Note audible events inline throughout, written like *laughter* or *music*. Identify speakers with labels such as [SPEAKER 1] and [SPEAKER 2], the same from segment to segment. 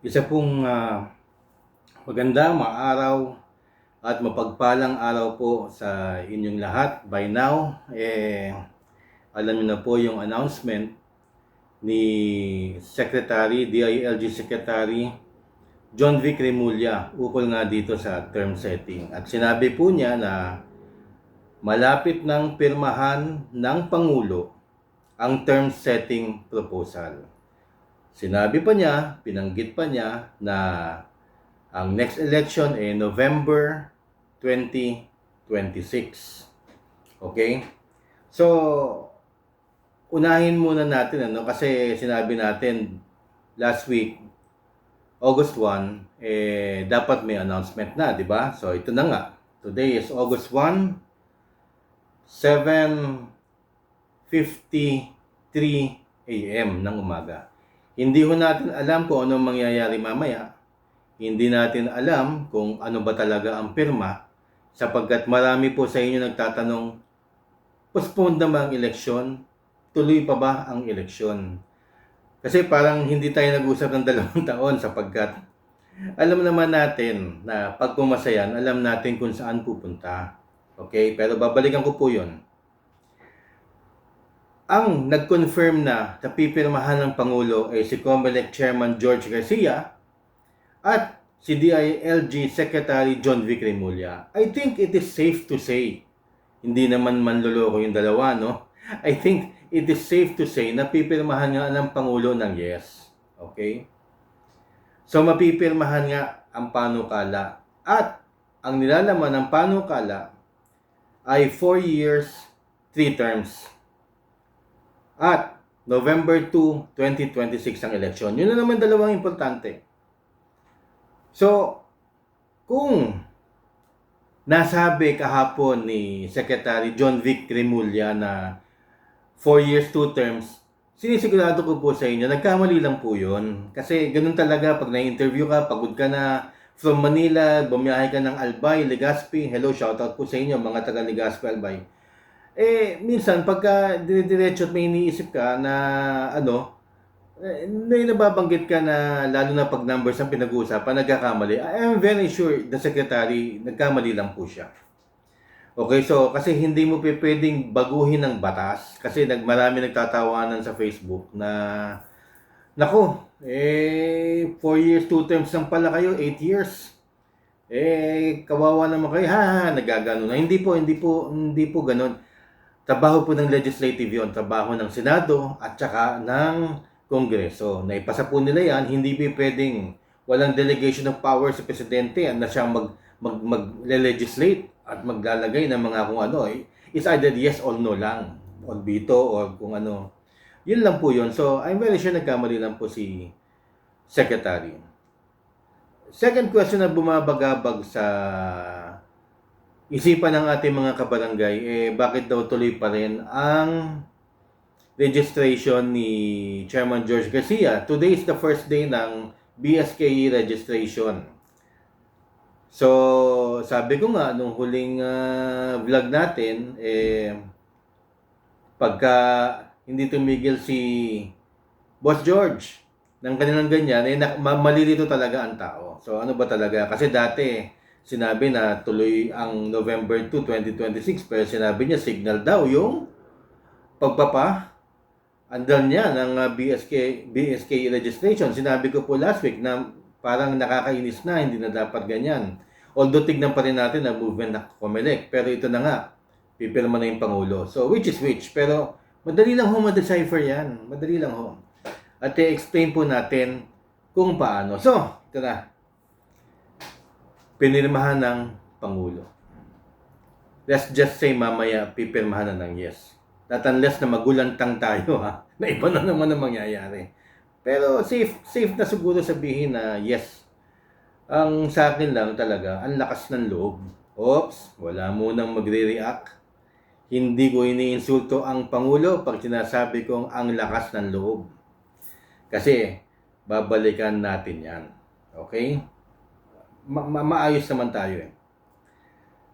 [SPEAKER 1] Isa pong ah, maganda, maaraw at mapagpalang araw po sa inyong lahat. By now, eh, alam niyo na po yung announcement ni Secretary, DILG Secretary John Vic Remulla ukol nga dito sa term setting. At sinabi po niya na malapit ng pirmahan ng Pangulo ang term setting proposal. Sinabi pa niya, pinanggit pa niya na ang next election ay November 2026. Okay? So, unahin muna natin ano kasi sinabi natin last week August 1 eh dapat may announcement na, 'di ba? So ito na nga. Today is August 1 7:53 AM ng umaga. Hindi ho natin alam kung ano mangyayari mamaya. Hindi natin alam kung ano ba talaga ang pirma sapagkat marami po sa inyo nagtatanong postpone na ba ang eleksyon? Tuloy pa ba ang eleksyon? Kasi parang hindi tayo nag-usap ng dalawang *laughs* taon sapagkat alam naman natin na pag pumasayan, alam natin kung saan pupunta. Okay? Pero babalikan ko po yon. Ang nag-confirm na na pipirmahan ng Pangulo ay si COMELEC Chairman George Garcia at si DILG Secretary John Vic Remulla. I think it is safe to say, hindi naman manloloko yung dalawa, no? I think it is safe to say na pipirmahan nga ng Pangulo ng yes. Okay? So mapipirmahan nga ang panukala. At ang nilalaman ng panukala ay 4 years, 3 terms. At November 2, 2026 ang eleksyon. Yun na naman dalawang importante. So, kung nasabi kahapon ni Secretary John Vic Remulla na 4 years, 2 terms, sinisigurado ko po sa inyo, nagkamali lang po yun. Kasi ganun talaga, pag na-interview ka, pagod ka na, from Manila, bumiyahe ka ng Albay, Legazpi, hello, shoutout po sa inyo, mga taga Legazpi, Albay. Eh, minsan, pagka dire-diretso at may iniisip ka na, ano, eh, may nababanggit ka na, lalo na pag numbers ang pinag-uusapan, nagkakamali. I am very sure the secretary, nagkamali lang po siya. Okay, so kasi hindi mo pwedeng baguhin ng batas kasi nagmarami nagtatawanan sa Facebook na nako, eh 4 years, 2 terms lang pala kayo, 8 years. Eh kawawa naman kayo, ha, ha nagagano na. Hindi po, hindi po, hindi po ganun. Trabaho po ng legislative yon, trabaho ng Senado at saka ng Kongreso. Naipasa po nila yan, hindi po pwedeng walang delegation of power sa presidente na siya mag mag mag-legislate at maglalagay ng mga kung ano. Eh, it's either yes or no lang. Or veto or kung ano. Yun lang po yun. So I'm very sure nagkamali lang po si secretary. Second question na bumabagabag sa isipan ng ating mga kabarangay eh bakit daw tuloy pa rin ang registration ni Chairman George Garcia today is the first day ng BSKE registration So, sabi ko nga, nung huling ah, vlog natin, eh, pagka hindi tumigil si Boss George ng kanilang ganyan, eh, malilito talaga ang tao. So, ano ba talaga? Kasi dati, sinabi na tuloy ang November 2, 2026, pero sinabi niya, signal daw yung pagpapa andal niya ng ah, BSK, BSK registration. Sinabi ko po last week na parang nakakainis na, hindi na dapat ganyan. Although tignan pa rin natin ang movement na Comelec, pero ito na nga, pipirma na yung Pangulo. So, which is which? Pero, madali lang ho ma-decipher yan. Madali lang ho. At i-explain po natin kung paano. So, ito na. Pinirmahan ng Pangulo. Let's just say mamaya pipirmahan na ng yes. Not unless na magulantang tayo ha, *laughs* na iba na naman ang mangyayari. Pero safe safe na siguro sabihin na yes. Ang sa akin lang talaga, ang lakas ng loob. Oops, wala munang magre-react. Hindi ko iniinsulto ang Pangulo pag sinasabi kong ang lakas ng loob. Kasi babalikan natin yan. Okay? Ma- ma- maayos naman tayo eh.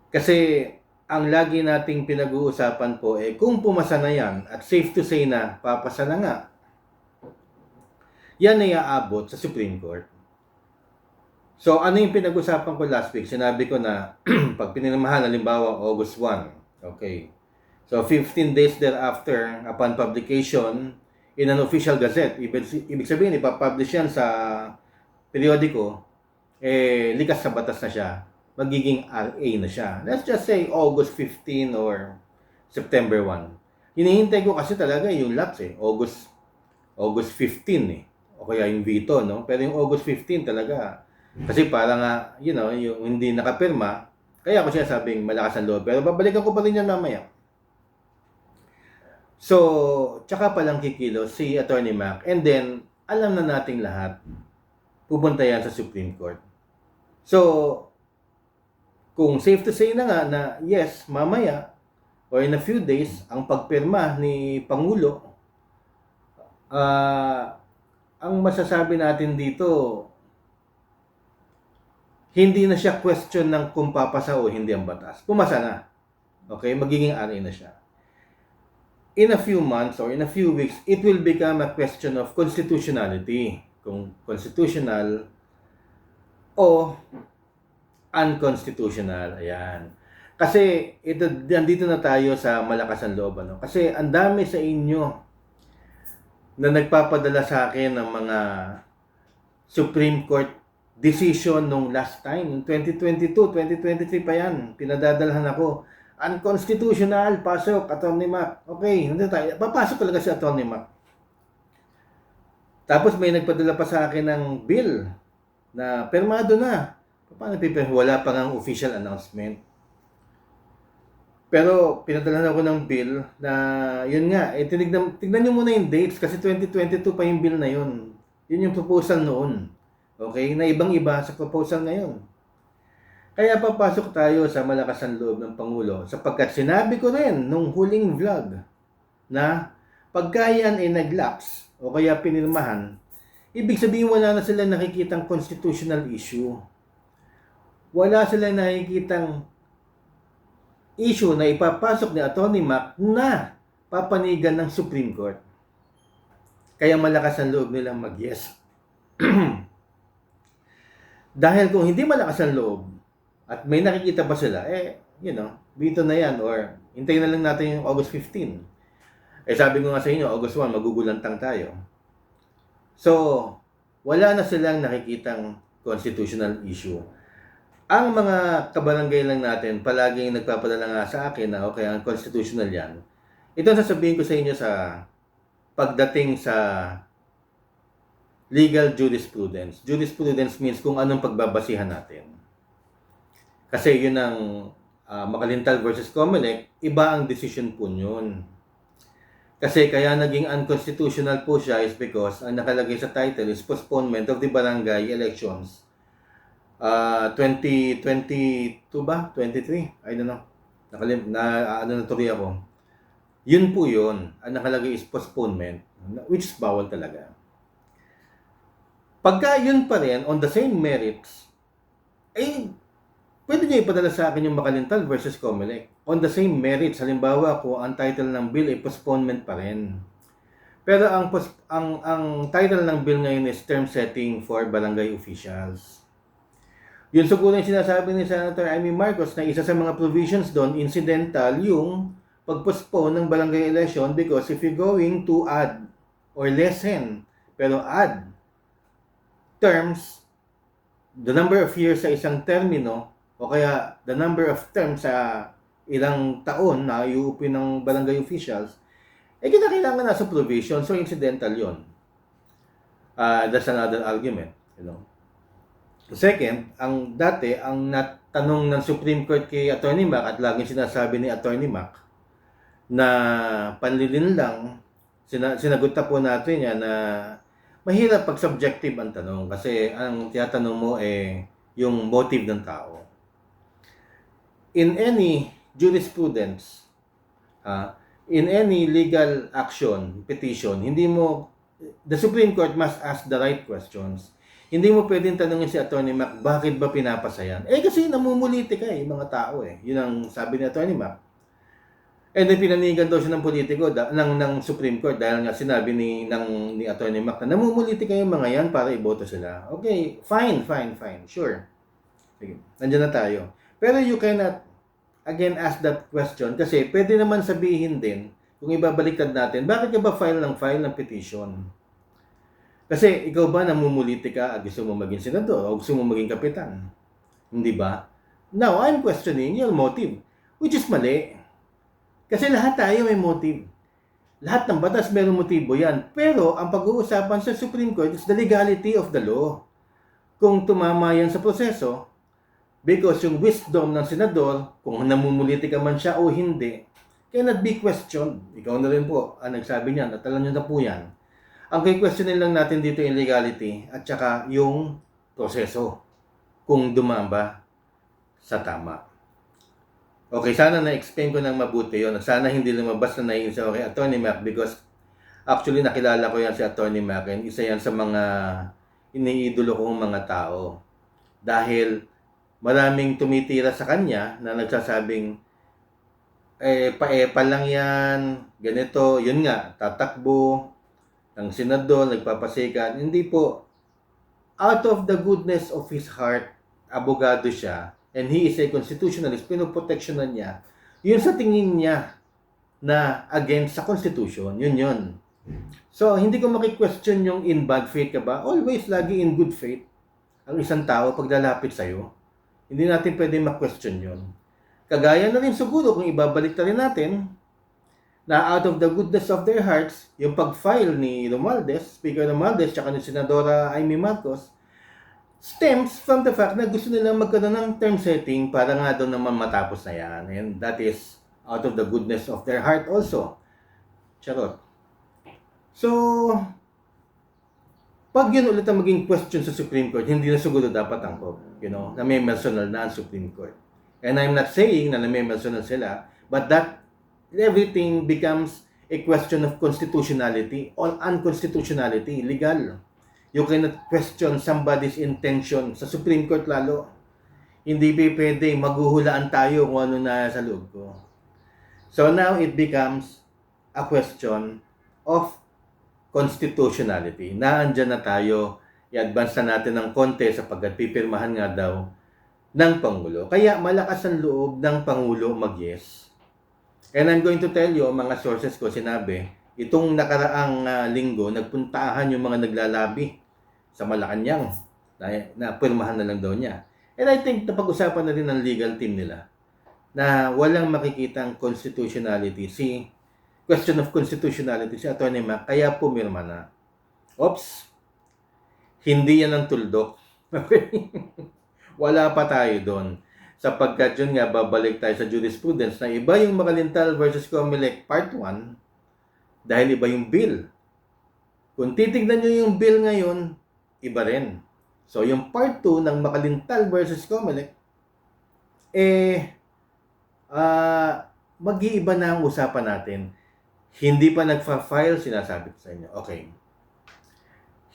[SPEAKER 1] Kasi ang lagi nating pinag-uusapan po eh kung pumasa na yan at safe to say na papasa na nga yan ay aabot sa Supreme Court. So, ano yung pinag-usapan ko last week? Sinabi ko na *clears throat* pag pinirmahan, halimbawa, August 1. Okay. So, 15 days thereafter, upon publication in an official gazette, ibig, ibig sabihin, ipapublish yan sa periodiko, eh, likas sa batas na siya. Magiging RA na siya. Let's just say August 15 or September 1. Hinihintay ko kasi talaga yung lapse eh. August August 15 eh. O kaya yung veto, no? Pero yung August 15 talaga. Kasi para nga, you know, yung hindi nakapirma, kaya ako siya sabing malakas ang loob. Pero babalikan ko pa rin yan mamaya. So, tsaka palang kikilo si Attorney Mac. And then, alam na nating lahat, pupunta yan sa Supreme Court. So, kung safe to say na nga na yes, mamaya, or in a few days, ang pagpirma ni Pangulo, ah, ang masasabi natin dito, hindi na siya question ng kung papasa o hindi ang batas. Pumasa na. Okay? Magiging RA na siya. In a few months or in a few weeks, it will become a question of constitutionality. Kung constitutional o unconstitutional. Ayan. Kasi ito, nandito na tayo sa malakas ang loob. Ano? Kasi ang dami sa inyo na nagpapadala sa akin ng mga Supreme Court decision nung last time, yung 2022, 2023 pa yan, pinadadalhan ako. Unconstitutional, pasok, Atty. Mac. Okay, nandito tayo. Papasok talaga si Atty. Mac. Tapos may nagpadala pa sa akin ng bill na permado na. Paano pipirma? Wala pa ng official announcement. Pero pinadala ako ng bill na yun nga, eh, tinignan, tignan nyo muna yung dates kasi 2022 pa yung bill na yun. Yun yung proposal noon. Okay? Na ibang-iba sa proposal ngayon. Kaya papasok tayo sa malakas ang loob ng Pangulo sapagkat sinabi ko rin nung huling vlog na pagka yan ay naglaps o kaya pinirmahan, ibig sabihin wala na sila nakikitang constitutional issue. Wala sila nakikitang issue na ipapasok ni Atty. Mac na papanigan ng Supreme Court. Kaya malakas ang loob nilang mag-yes. *clears throat* Dahil kung hindi malakas ang loob at may nakikita pa sila, eh, you know, dito na yan or hintayin na lang natin yung August 15. Eh sabi ko nga sa inyo, August 1, magugulantang tayo. So, wala na silang nakikitang constitutional issue. Ang mga kabarangay lang natin, palaging nagpapadala nga sa akin na okay, ang constitutional yan. Ito ang sasabihin ko sa inyo sa pagdating sa legal jurisprudence. Jurisprudence means kung anong pagbabasihan natin. Kasi yun ang uh, Makalintal versus Comelec, iba ang decision po yun. Kasi kaya naging unconstitutional po siya is because ang nakalagay sa title is postponement of the barangay elections uh, 2022 ba? 23? I don't know. Nakalim, na, ano na tuloy ako. Yun po yun. Ang nakalagay is postponement, which is bawal talaga. Pagka yun pa rin, on the same merits, eh, pwede niyo ipadala sa akin yung Makalintal versus Comelec. On the same merits, halimbawa kung ang title ng bill ay postponement pa rin. Pero ang, post, ang, ang title ng bill ngayon is term setting for barangay officials. Yun siguro yung sinasabi ni Senator Amy Marcos na isa sa mga provisions doon, incidental, yung pag-postpone ng barangay election because if you're going to add or lessen, pero add terms, the number of years sa isang termino, o kaya the number of terms sa ilang taon na iuupin ng barangay officials, eh kinakailangan na sa provision, so incidental yon. Uh, that's another argument, you know. Second, ang dati, ang natanong ng Supreme Court kay Attorney Mac at laging sinasabi ni Attorney Mac na panlilin lang, sina, sinagot na po natin yan na mahirap pag subjective ang tanong kasi ang tinatanong mo eh yung motive ng tao. In any jurisprudence, uh, in any legal action, petition, hindi mo, the Supreme Court must ask the right questions hindi mo pwedeng tanungin si Attorney Mac, bakit ba pinapasa yan? Eh kasi namumuliti ka eh, mga tao eh. Yun ang sabi ni Attorney Mac. And then pinanigan daw siya ng politiko, da, ng, ng Supreme Court dahil nga sinabi ni, ng, ni Atty. Mac na namumuliti kayo mga yan para iboto sila. Okay, fine, fine, fine, sure. Sige, nandiyan na tayo. Pero you cannot again ask that question kasi pwede naman sabihin din kung ibabaliktad natin, bakit ka ba file ng file ng petition? Kasi ikaw ba namumuliti ka at gusto mo maging senador o gusto mo maging kapitan? Hindi ba? Now, I'm questioning your motive, which is mali. Kasi lahat tayo may motive. Lahat ng batas mayroong motibo yan. Pero ang pag-uusapan sa Supreme Court is the legality of the law. Kung tumama yan sa proseso, because yung wisdom ng senador, kung namumuliti ka man siya o hindi, cannot be questioned. Ikaw na rin po ang nagsabi niyan at alam niyo na po yan. Ang kay-questionin lang natin dito yung legality at saka yung proseso. Kung dumamba sa tama. Okay, sana na-explain ko ng mabuti yon. Sana hindi lumabas na naiin sa kay Attorney Mac because actually nakilala ko yan si Attorney Mac isa yan sa mga iniidolo kong mga tao. Dahil maraming tumitira sa kanya na nagsasabing eh, paepa lang yan, ganito, yun nga, tatakbo, ng senador, nagpapasikat. Hindi po, out of the goodness of his heart, abogado siya, and he is a constitutionalist, pinoproteksyonan niya, yun sa tingin niya na against sa constitution, yun yun. So, hindi ko maki-question yung in bad faith ka ba? Always, lagi in good faith. Ang isang tao pag lalapit sa'yo, hindi natin pwede ma-question yun. Kagaya na rin siguro kung ibabalik na rin natin na out of the goodness of their hearts, yung pag-file ni Romualdez, Speaker Romualdez, tsaka ni Senadora Amy Marcos, stems from the fact na gusto nilang magkaroon ng term setting para nga doon naman matapos na yan. And that is out of the goodness of their heart also. Charot. So, pag yun ulit ang maging question sa Supreme Court, hindi na siguro dapat ang you know, na may personal na ang Supreme Court. And I'm not saying na may personal sila, but that everything becomes a question of constitutionality or unconstitutionality, legal. You cannot question somebody's intention sa Supreme Court lalo. Hindi pa pwede maghuhulaan tayo kung ano na sa loob ko. So now it becomes a question of constitutionality. Naandyan na tayo, i-advance na natin ng konti sapagkat pipirmahan nga daw ng Pangulo. Kaya malakas ang loob ng Pangulo mag-yes. And I'm going to tell you, mga sources ko sinabi, itong nakaraang uh, linggo, nagpuntahan yung mga naglalabi sa Malacanang na, na pirmahan na lang daw niya. And I think napag-usapan na rin ng legal team nila na walang makikitang constitutionality si question of constitutionality si Atty. Mac kaya pumirma na. Oops! Hindi yan ang tuldok. Okay? *laughs* Wala pa tayo doon. Sapagkat yun nga, babalik tayo sa jurisprudence na iba yung Makalintal versus Comelec Part 1 dahil iba yung bill. Kung titignan nyo yung bill ngayon, iba rin. So, yung Part 2 ng Makalintal versus Comelec, eh, uh, mag-iiba na ang usapan natin. Hindi pa nagfa-file, sinasabi ko sa inyo. Okay.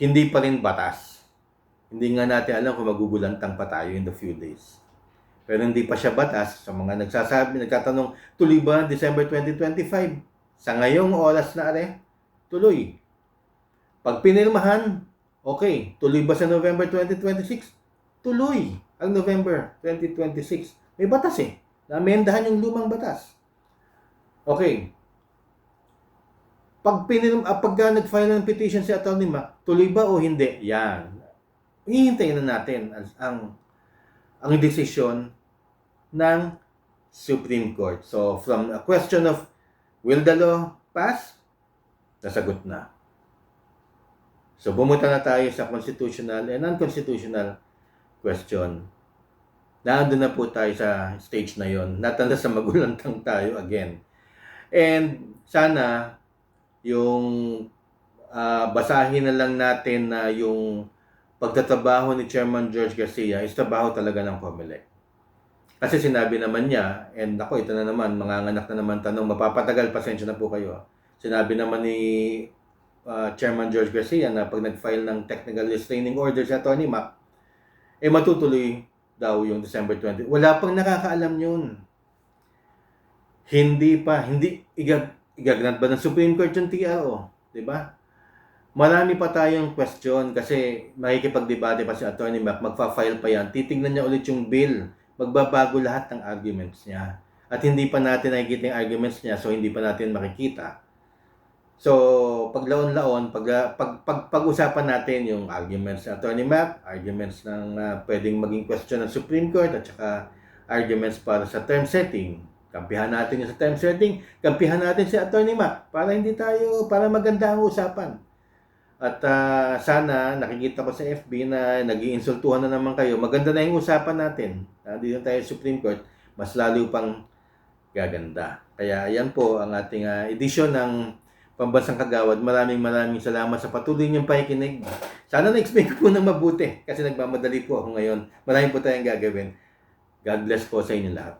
[SPEAKER 1] Hindi pa rin batas. Hindi nga natin alam kung magugulantang pa tayo in the few days. Pero hindi pa siya batas. Sa mga nagsasabi, nagtatanong, tuloy ba December 2025? Sa ngayong oras na are, tuloy. Pag pinirmahan, okay. Tuloy ba sa November 2026? Tuloy ang November 2026. May batas eh. Naamendahan yung lumang batas. Okay. Pag, pinir- ah, pag uh, nag-file ng petition si Atty. Mac, tuloy ba o hindi? Yan hihintayin na natin ang, ang, ang desisyon ng Supreme Court. So, from a question of will the law pass? Nasagot na. So, bumunta na tayo sa constitutional and unconstitutional question. Naandun na po tayo sa stage na yon. Natanda sa magulantang *laughs* tayo again. And sana yung uh, basahin na lang natin na yung pagtatrabaho ni Chairman George Garcia is trabaho talaga ng COMELEC. Kasi sinabi naman niya, and ako, ito na naman, mga anak na naman tanong, mapapatagal, pasensya na po kayo. Sinabi naman ni uh, Chairman George Garcia na pag nag-file ng technical restraining order sa Tony Mac, eh matutuloy daw yung December 20. Wala pang nakakaalam yun. hindi pa, hindi, igag, igagnat ba ng Supreme Court yung TRO? Di ba? Marami pa tayong question kasi makikipagdebate pa si Attorney Mac, magfa-file pa yan. Titignan niya ulit yung bill. Magbabago lahat ng arguments niya. At hindi pa natin nakikita yung arguments niya, so hindi pa natin makikita. So, paglaon-laon, pag, pag, pag, pag-usapan natin yung arguments ng Attorney Mac, arguments ng ah, pwedeng maging question ng Supreme Court, at saka arguments para sa term setting. Kampihan natin yung sa term setting, kampihan natin si Attorney Mac para hindi tayo, para maganda ang usapan. At ah, sana nakikita ko sa FB na nag-iinsultuhan na naman kayo. Maganda na yung usapan natin. Nandito tayo sa Supreme Court, mas lalo pang gaganda. Kaya yan po ang ating ah, edisyon ng Pambansang Kagawad. Maraming maraming salamat sa patuloy niyong pakikinig. Sana na-explain ko po ng mabuti kasi nagmamadali po ako ngayon. Marami po tayong gagawin. God bless po sa inyo lahat.